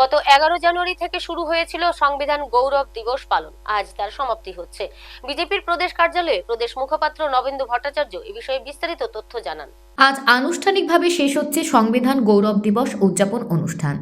গত এগারো জানুয়ারি থেকে শুরু হয়েছিল সংবিধান গৌরব দিবস পালন। আজ তার সমাপ্তি হচ্ছে। বিজেপির প্রদেশ কার্যালয়ে প্রদেশ মুখপাত্র নবেন্দু ভট্টাচার্য এ বিষয়ে বিস্তারিত তথ্য জানান। আজ আনুষ্ঠানিকভাবে শেষ হচ্ছে সংবিধান গৌরব দিবস উদযাপন অনুষ্ঠান।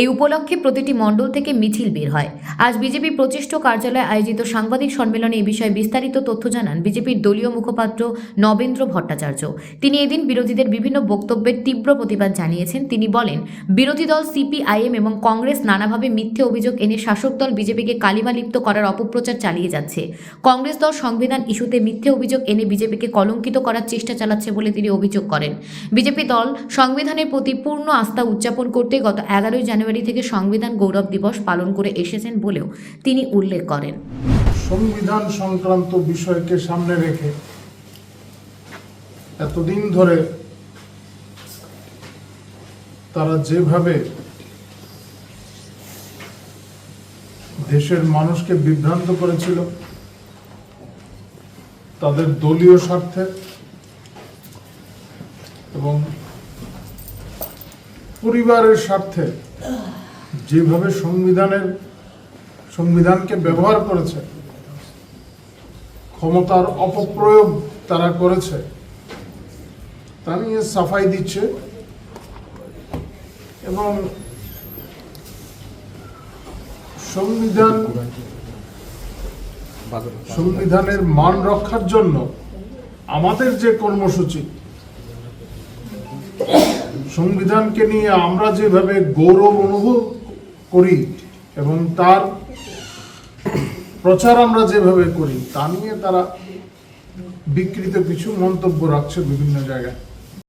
এই উপলক্ষে প্রতিটি মণ্ডল থেকে মিছিল বের হয়। আজ বিজেপি প্রচেষ্ট কার্যালয়ে আয়োজিত সাংবাদিক সম্মেলনে এই বিষয়ে বিস্তারিত তথ্য জানান বিজেপির দলীয় মুখপাত্র নবেন্দ্র ভট্টাচার্য। তিনি এদিন বিরোধীদের বিভিন্ন বক্তব্যের তীব্র প্রতিবাদ জানিয়েছেন। তিনি বলেন, বিরোধী দল, সিপিআইএম এবং কংগ্রেস নানাভাবে মিথ্যে অভিযোগ এনে শাসক দল বিজেপিকে কালিমালিপ্ত করার অপপ্রচার চালিয়ে যাচ্ছে। কংগ্রেস দল সংবিধান ইস্যুতে মিথ্যে অভিযোগ এনে বিজেপিকে কলঙ্কিত করার চেষ্টা চালাচ্ছে বলে তিনি অভিযোগ করেন। বিজেপি দল সংবিধানের প্রতি পূর্ণ আস্থা উদযাপন করতে গত এগারোই জানুয়ারি থেকে সংবিধান গৌরব দিবস পালন করে এসেছেন বলেও তিনি উল্লেখ করেন। সংবিধান সংক্রান্ত বিষয়কে সামনে রেখে এতদিন ধরে তারা যেভাবে দেশের মানুষকে বিভ্রান্ত করেছিল তাদের দলীয় স্বার্থে এবং পরিবারের স্বার্থে যেভাবে সংবিধানের, সংবিধানকে ব্যবহার করেছে, ক্ষমতার অপপ্রয়োগ তারা করেছে, তা নিয়ে সাফাই দিচ্ছে এবং সংবিধান সংবিধানের মান রক্ষার জন্য আমাদের যে কর্মসূচি, সংবিধানকে নিয়ে আমরা যেভাবে গৌরব অনুভব করি এবং তার প্রচার আমরা যেভাবে করি, তা নিয়ে তারা বিকৃত কিছু মন্তব্য রাখছে বিভিন্ন জায়গায়।